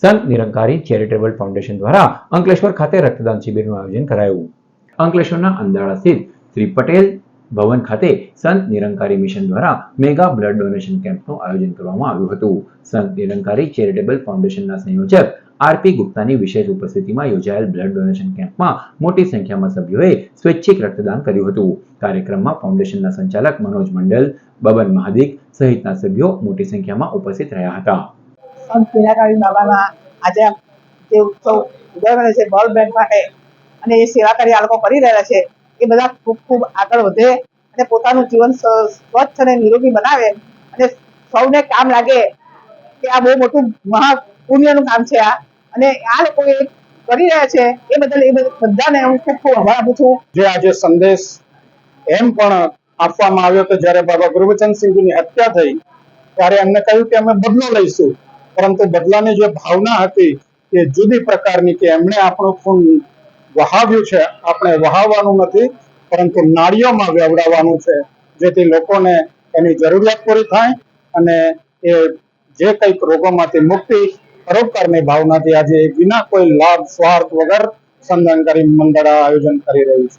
સંત Nirankari charitable foundation દ્વારા અંકલેશ્વર ખાતે રક્તદાન શિબિરનું આયોજન કરાયું. અંકલેશ્વરના અંદાળા સ્થિત શ્રી પટેલ ભવન ખાતે સંત નિરંકારી મિશન દ્વારા મેગા બ્લડ ડોનેશન કેમ્પનું આયોજન કરવામાં આવ્યું હતું. સંત નિરંકારી ચેરિટેબલ ફાઉન્ડેશનના સંયોજક આરપી ગુપ્તાની વિશેષ ઉપસ્થિતિમાં યોજાયેલ બ્લડ ડોનેશન કેમ્પમાં મોટી સંખ્યામાં સભ્યોએ સ્વૈચ્છિક રક્તદાન કર્યું હતું. કાર્યક્રમમાં ફાઉન્ડેશનના સંચાલક મનોજ મંડલ, બબન મહાદિક સહિતના સભ્યો મોટી સંખ્યામાં ઉપસ્થિત રહ્યા હતા. કરી રહ્યા છે, એ બધા ખૂબ ખૂબ આગળ વધે અને પોતાનું જીવન સ્વચ્છ અને નિરોગી બનાવે અને સૌને કામ લાગે કે આ બહુ મોટું મહા પુણ્યનું કામ છે આ. અને આ લોકો એ કરી રહ્યા છે, એ બદલ એ બધ- બધાને હું ખૂબ ખૂબ આભાર આપું છું. જે આજે સંદેશ એમ પણ આપવામાં આવ્યો કે જ્યારે બાબા ગુરુબચનસિંહજીની હત્યા થઈ, ત્યારે એમને કહ્યું કે અમે બદલો લઈશું. પરંતુ બદલાની જે ભાવના હતી એ જુદી પ્રકારની કે એમણે આપણું ખૂન વહાવ્યું છે. આપણે વહાવવાનું નથી, પરંતુ નાળીઓમાં વેવડાવવાનું છે. જેથી લોકોને એની જરૂરિયાત પૂરી થાય અને એ જે કંઈક રોગોમાંથી મુક્તિ, પરોપકારની ભાવનાથી આજે વિના કોઈ લાભ, સ્વાર્થ વગર સંધાનકારી મંડળ આયોજન કરી રહ્યું છે.